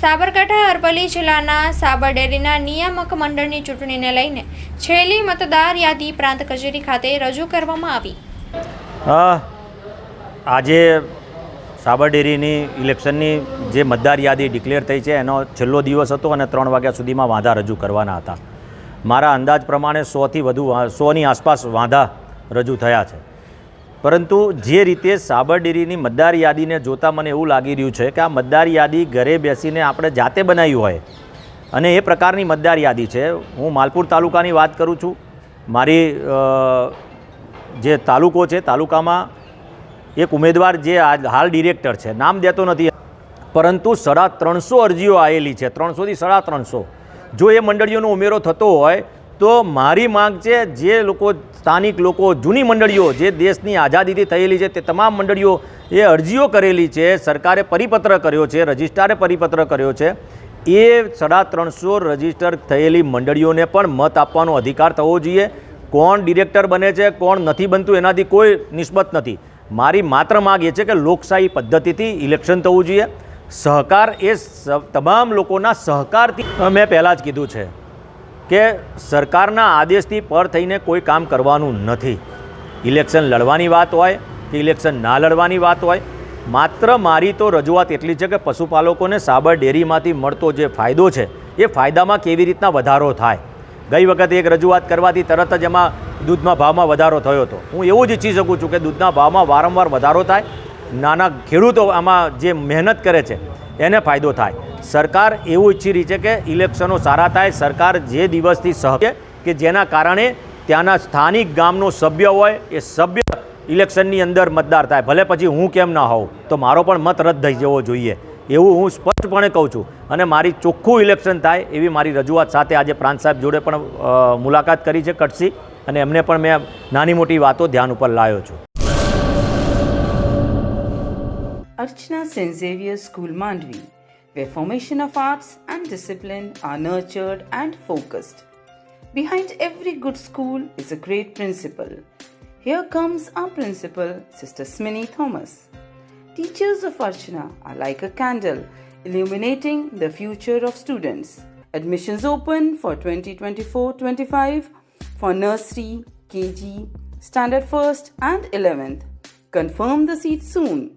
સાબરકાંઠા અરવલ્લી જિલ્લાના સાબર ડેરીના નિયામક મંડળની ચૂંટણીને લઈને છેલ્લી મતદાર યાદી પ્રાંત કચેરી ખાતે રજૂ કરવામાં આવી. આજે સાબર ડેરીની ઇલેક્શનની જે મતદાર યાદી ડિક્લેર થઈ છે, એનો છેલ્લો દિવસ હતો અને ત્રણ વાગ્યા સુધીમાં વાંધા રજૂ કરવાના હતા. મારા અંદાજ પ્રમાણે સોથી વધુ સોની આસપાસ વાંધા રજૂ થયા છે. પરંતુ જે રીતે સાબરડીરીની મતદાર યાદીને જોતાં મને એવું લાગી રહ્યું છે કે આ મતદાર યાદી ઘરે બેસીને આપણે જાતે બનાવી હોય અને એ પ્રકારની મતદાર યાદી છે. હું માલપુર તાલુકાની વાત કરું છું. મારી જે તાલુકો છે, તાલુકામાં એક ઉમેદવાર જે હાલ ડિરેક્ટર છે, નામ દેતો નથી. પરંતુ સાડા ત્રણસો અરજીઓ આવેલી છે, ત્રણસોથી સાડા ત્રણસો. જો એ મંડળીઓનો ઉમેરો થતો હોય તો મારી માંગ છે, જે લોકો, સ્થાનિક લોકો, જૂની મંડળીઓ, જે દેશની આઝાદીથી થયેલી છે, તે તમામ મંડળીઓ એ અરજીઓ કરેલી છે, સરકારે પરિપત્ર કર્યો છે, રજિસ્ટ્રારે પરિપત્ર કર્યો છે. એ સાડા ત્રણસો રજિસ્ટર થયેલી મંડળીઓને પણ મત આપવાનો અધિકાર થવો જોઈએ. કોણ ડિરેક્ટર બને છે, કોણ નથી બનતું, એનાથી કોઈ નિસ્બત નથી. મારી માત્ર માગ એ છે કે લોકશાહી પદ્ધતિથી ઇલેક્શન થવું જોઈએ. સહકાર એ તમામ લોકોના સહકારથી. મેં પહેલાં જ કીધું છે. કે સરકારના આદેશથી પર થઈને કોઈ કામ કરવાનું નથી. ઇલેક્શન લડવાની વાત હોય કે ઇલેક્શન ના લડવાની વાત હોય, માત્ર મારી તો રજૂઆત એટલી છે કે પશુપાલકોને સાબર ડેરીમાંથી મળતો જે ફાયદો છે, એ ફાયદામાં કેવી રીતના વધારો થાય. ગઈ વખતે એક રજૂઆત કરવાથી તરત જ એમાં દૂધના ભાવમાં વધારો થયો હતો. હું એવું જ ઈચ્છી શકું છું કે દૂધના ભાવમાં વારંવાર વધારો થાય નાના ખેડૂતો આમાં જે મહેનત કરે છે, એને ફાયદો થાય. સરકાર એવું ઈચ્છી રહી છે કે ઇલેક્શનો સારા થાય. સરકાર જે દિવસથી સહ કે જેના કારણે ત્યાંના સ્થાનિક ગામનો સભ્ય હોય, એ સભ્ય ઇલેક્શનની અંદર મતદાર થાય. ભલે પછી હું કેમ ના હોઉં, તો મારો પણ મત રદ થઈ જવો જોઈએ. એવું હું સ્પષ્ટપણે કહું છું. અને મારી ચોખ્ખું ઇલેક્શન થાય એવી મારી રજૂઆત સાથે આજે પ્રાંત સાહેબ જોડે પણ મુલાકાત કરી છે કટસી. અને એમને પણ મેં નાની મોટી વાતો ધ્યાન ઉપર લાવ્યો છું. Archana St. Xavier School Mandvi, where formation of arts and discipline are nurtured and focused. Behind every good school is a great principal. Here comes our principal, Sister Sminny Thomas. Teachers of Archana are like a candle illuminating the future of students. Admissions open for 2024-25 for nursery, KG, standard 1st and 11th. Confirm the seat soon.